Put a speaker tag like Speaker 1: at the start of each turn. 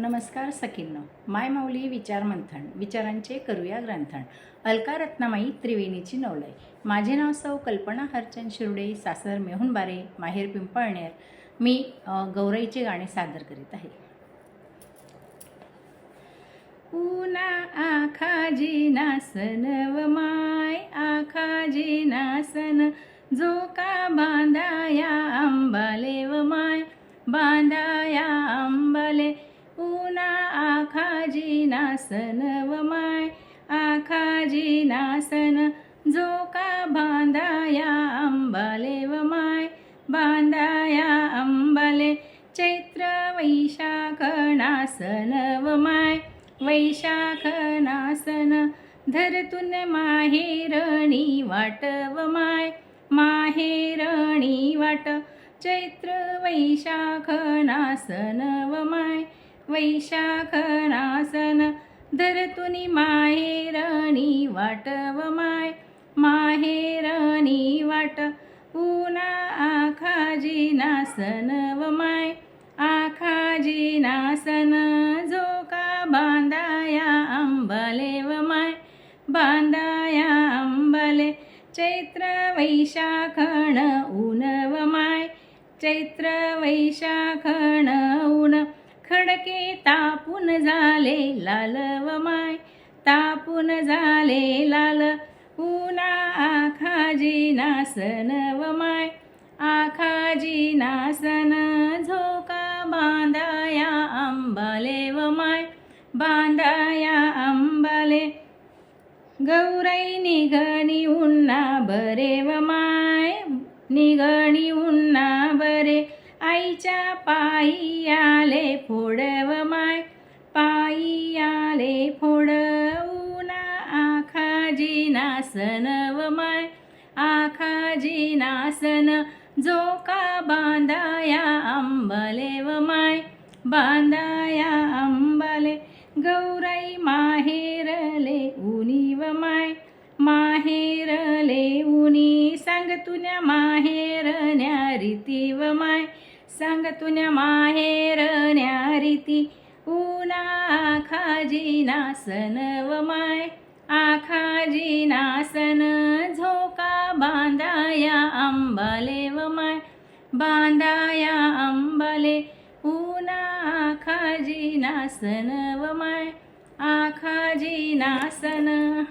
Speaker 1: नमस्कार सखींनो. माय माऊली विचार मंथन. विचारांचे करूया ग्रंथन. अलका रत्नामाई त्रिवेणीची नवलय. माझे नाव सौ कल्पना हरचंद शिरुडे सासर मेहुणबारे माहेर पिंपळनेर. मी गौराईचे गाणे सादर करीत आहे. उना आखाजी नासन व माय आखाजी नासन जो का बांधाया अंबाले व माय बांधा आखाजी नासन व माय आखाजी नासन जो का बांधाया अंबाले व माय बांधाया अंबाले चैत्र वैशाख नासन व माय वैशाख नासन धरतून माहेरणी वाट व माय माहेरणी वाट चैत्र वैशाख नासन व माय वैशाखनासन धरतुनी माहेरणी वाट व माय माहेरणी वाट उना आखाजी नासन व माय आखाजी नासन झोका बांधाया अंबले व माय बांधाया अंबले चैत्र वैशाखण ऊन व माय चैत्र वैशाखण तापून झाले लाल व माय. तापून झाले लाल. पुना आखाजी नासन व माय. आखाजी नासन झोका बांधाया अंबाले व माय. बांधाया अंबाले. गौराई निगणी उन्ना बरे व माय. निगणी उन्ना बरे. आईच्या पायी आले फोडव माय. पायी आले फोडवना आखाजी व माय. आखाजी नासन जो का बांधाया अंबाले व माय. बांधाया अंबाले गौराई माहेरले उनी व माय. माहेरले उनी सांग तुन्या माहेरण्या रीती व माय. सांग तुन्या माहेरण्या रीती उना आखाजी नासन व माय. आखाजी नासन झोका बांधाया अंबाले व माय. बांधाया अंबाले. उना आखाजी नासन व माय. आखाजी नासन